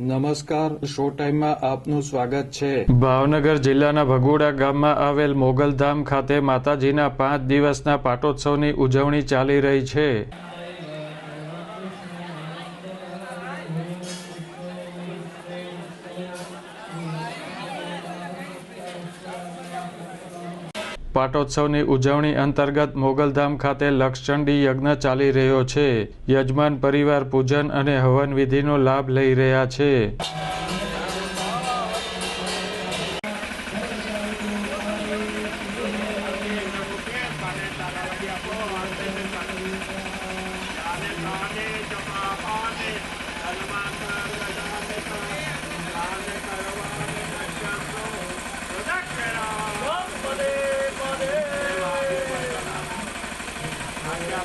નમસ્કાર શો ટાઈમમાં આપનું સ્વાગત છે. ભાવનગર જિલ્લાના ભગોડા ગામમાં આવેલ મોગલધામ ખાતે માતાજીના પાંચ દિવસના પાટોત્સવની ઉજવણી ચાલી રહી છે. પાટોત્સવની ઉજવણી અંતર્ગત મોગલધામ ખાતે લક્ષચંડી યજ્ઞ ચાલી રહ્યો છે. યજમાન પરિવાર પૂજન અને હવન વિધિનો લાભ લઈ રહ્યા છે.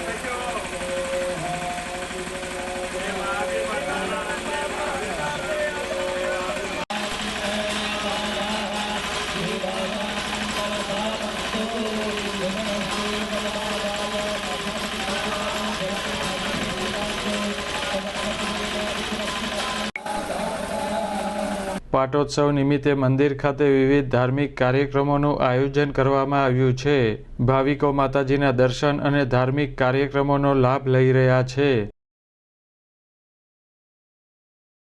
はい。પાટોત્સવ નિમિત્તે મંદિર ખાતે વિવિધ ધાર્મિક કાર્યક્રમોનું આયોજન કરવામાં આવ્યું છે. ભાવિકો માતાજીના દર્શન અને ધાર્મિક કાર્યક્રમોનો લાભ લઈ રહ્યા છે.